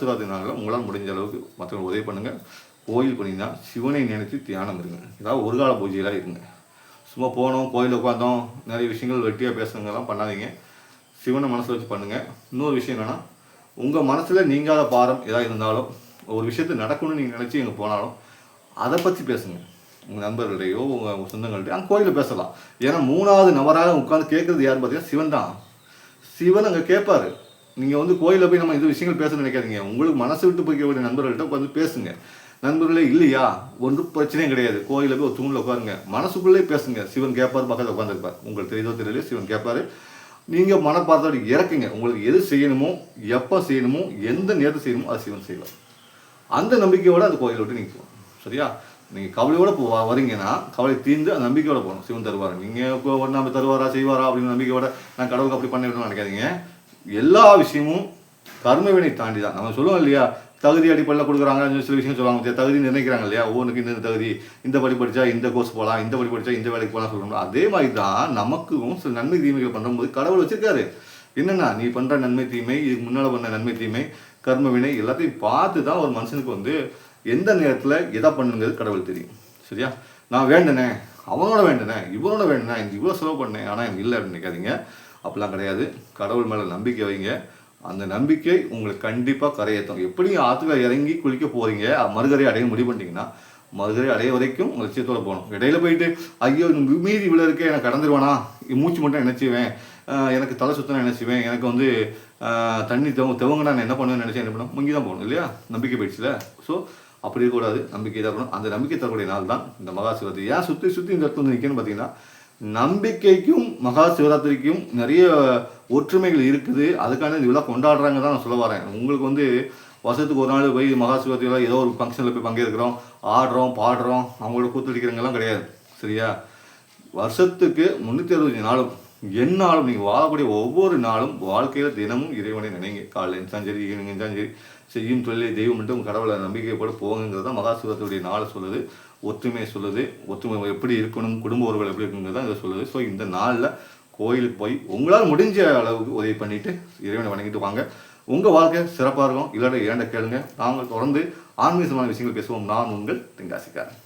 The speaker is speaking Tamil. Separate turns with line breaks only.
சிவராத்திரி உங்களால் முடிஞ்ச அளவுக்கு மற்றவங்க உதவி பண்ணுங்கள் கோயில் பண்ணிங்கன்னா சிவனை நினைத்து தியானம் இருங்க. ஏதாவது ஒரு கால பூஜையெல்லாம் இருங்க. சும்மா போனோம் கோயிலில் உட்காந்தோம் நிறைய விஷயங்கள் வெட்டியாக பேசுறதெல்லாம் பண்ணாதீங்க. சிவனை மனசில் வச்சு பண்ணுங்கள் இன்னொரு விஷயம் என்னென்னா உங்கள் மனசில் நீங்காத பாரம் ஏதாவது இருந்தாலும் ஒரு விஷயத்தை நடக்கணும்னு நீங்கள் நினச்சி எங்கே போனாலும் அதை பற்றி பேசுங்க. உங்கள் நண்பர்களையோ உங்கள் சொந்தங்கள்டையோ அங்கே கோயிலில் பேசலாம். ஏன்னா மூணாவது நபராக உட்காந்து கேட்குறது யார் பார்த்தீங்கன்னா சிவன் தான். சிவன் அங்கே கேட்பாரு. நீங்கள் வந்து கோயிலில் போய் நம்ம இந்த விஷயங்கள் பேச நினைக்காதீங்க. உங்களுக்கு மனசு விட்டு போய்க்க வேண்டிய நண்பர்கள்ட்ட உட்காந்து பேசுங்க. நண்பர்களே இல்லையா? ஒன்றும் பிரச்சனையும் கிடையாது. கோயிலில் போய் ஒரு தூணில் உட்காருங்க. மனசுக்குள்ளே பேசுங்க. சிவன் கேட்பார் பக்கத்தில் உட்காந்துருப்பார் உங்களுக்கு தெரியுதோ தெரியலையோ சிவன் கேட்பாரு. நீங்கள் மனப்பார்த்தோடு இறக்குங்க. உங்களுக்கு எது செய்யணுமோ எப்போ செய்யணுமோ எந்த நேரத்தில் செய்யணுமோ அது சிவன் செய்வார். அந்த நம்பிக்கையோடு அந்த கோயிலை விட்டு நீங்கள் போகணும். சரியா? நீங்கள் கவலையோடு போ வரீங்கன்னா கவலை தீர்ந்து அந்த நம்பிக்கையோட போகணும். சிவன் தருவார். நீங்கள் இப்போ நம்ம தருவாரா செய்வாரா அப்படின்னு நம்பிக்கையோட நான் கடவுளுக்கு அப்படி பண்ண விடணும்னு நினைக்காதீங்க. எல்லா விஷயமும் கர்மவினை தாண்டி தான் நம்ம சொல்லுவோம் இல்லையா? தகுதி அடிப்படையில் கொடுக்குறாங்க சில விஷயம் சொல்லுவாங்க. தகுதி நிர்ணயிக்கிறாங்க இல்லையா? ஒவ்வொன்றுக்கு இந்த தகுதி இந்த படி படித்தா இந்த கோர்ஸ் போகலாம் இந்த படி படித்தா இந்த வேலைக்கு போகலாம் சொல்லணும் அதே மாதிரி தான் நமக்கும் சில நன்மை தீமைகள் பண்ணும்போது கடவுள் வச்சிருக்காரு. என்னென்னா நீ பண்ணுற நன்மை தீமை இதுக்கு முன்னால் பண்ண நன்மை தீமை கர்ம வினை எல்லாத்தையும் பார்த்து தான் ஒரு மனுஷனுக்கு வந்து எந்த நேரத்தில் எதை பண்ணுங்கிறது கடவுள் தெரியும். சரியா? நான் வேண்டினேன் அவனோட வேண்டினேன் இவனோட வேண்டினேன் இவ்வளோ செலவு பண்ணேன் ஆனால் எனக்கு இல்லை அப்படின்னு நினைக்காதீங்க. அப்படிலாம் கிடையாது. கடவுள் மேலே நம்பிக்கை வைங்க. அந்த நம்பிக்கை உங்களுக்கு கண்டிப்பாக கரையேற்றும். எப்படி ஆற்றுல இறங்கி குளிக்க போகிறீங்க மறுகரை அடைய முடிவு பண்ணிட்டீங்கன்னா மறுகரை அடைய வரைக்கும் லட்சியத்தோடு லட்சியத்தோட போகணும். இடையில போயிட்டு ஐயோ மீதி இவ்வளோ இருக்கே எனக்கு கடந்துருவானா? மூச்சு மட்டும் நினச்சிவேன். எனக்கு தலை சுத்தம் நினச்சிவேன். எனக்கு வந்து தண்ணி தெவ தெவங்க நான் என்ன பண்ணுவேன் நினச்சேன் என்ன பண்ணுவேன் முங்கி தான் போகணும் இல்லையா? நம்பிக்கை போயிடுச்சுல. ஸோ அப்படி இருக்கக்கூடாது. நம்பிக்கை தான் அந்த நம்பிக்கை தரக்கூடிய நாள் தான் இந்த மகாசிவராத்திரி ஏன் சுற்றி சுற்றி இந்த இடத்துல வந்து நிற்கணும்னு பார்த்தீங்கன்னா நம்பிக்கைக்கும் மகா சிவராத்திரிக்கும் நிறைய ஒற்றுமைகள் இருக்குது. அதுக்கான இது விழா கொண்டாடுறாங்க தான் நான் சொல்ல வரேன். உங்களுக்கு வந்து வருஷத்துக்கு ஒரு நாள் போய் மகா சிவராத்திரியில் ஏதோ ஒரு ஃபங்க்ஷனில் போய் பங்கேற்கிறோம் ஆடுறோம் பாடுறோம் அவங்களோட கூத்தடிக்கிறவங்கலாம் கிடையாது. சரியா? வருஷத்துக்கு முந்நூற்றி அறுபத்தஞ்சு நாளும் என்னாலும் நீங்கள் வாழக்கூடிய ஒவ்வொரு நாளும் வாழ்க்கையில் தினமும் இறைவனை நினைங்க. காலையில் இருந்தாலும் சரி ஈவினிங் இருந்தாலும் சரி செய்யும் தொழிலை தெய்வம் மட்டும் கடவுளை நம்பிக்கைப்பட போகுங்கிறது தான் மகாசிவத்துடைய நாளை சொல்லுது. ஒற்றுமையை சொல்லுது. ஒற்றுமை எப்படி இருக்கணும் குடும்ப உறவுகள் எப்படி இருக்குங்கிறது தான் இதை சொல்லுது. ஸோ இந்த நாளில் கோயிலுக்கு போய் உங்களால் முடிஞ்ச அளவுக்கு உதவி பண்ணிட்டு இறைவனை வணங்கிட்டு வாங்க. உங்கள் வாழ்க்கை சிறப்பாக இருக்கும். இல்லாட்ட ஏண்ட கேளுங்க. நாங்கள் தொடர்ந்து ஆன்மீகமான விஷயங்கள் பேசுவோம். நான் உங்கள் தென்காசிக்காரன்.